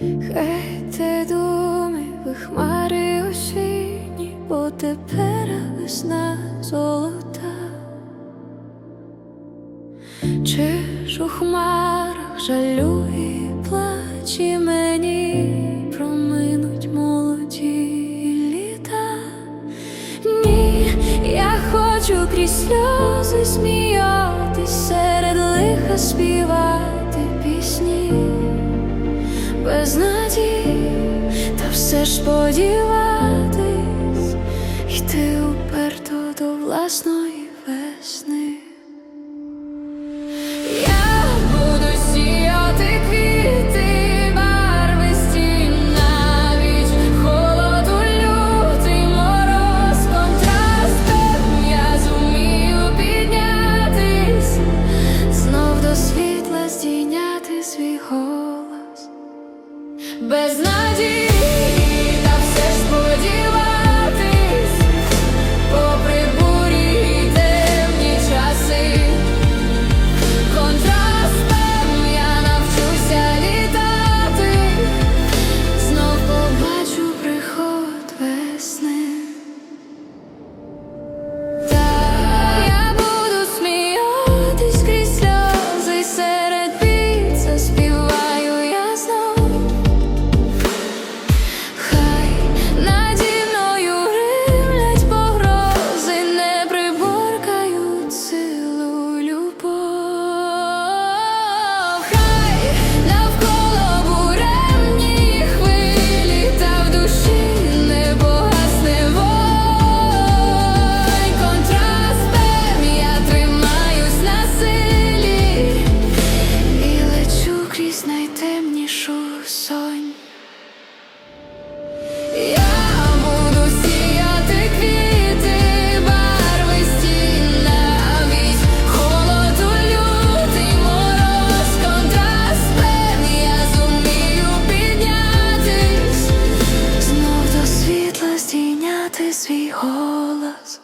Гейте думи, ви хмари осінні, бо тепер весна золота. Чи ж у хмарах жалю і плач, і мені проминуть молоді літа? Ні, я хочу крізь сльози сміятись, серед лиха співати пісні без надій, та все ж подіватись, йти уперто до власної весни. Безнадій. слухати свій голос.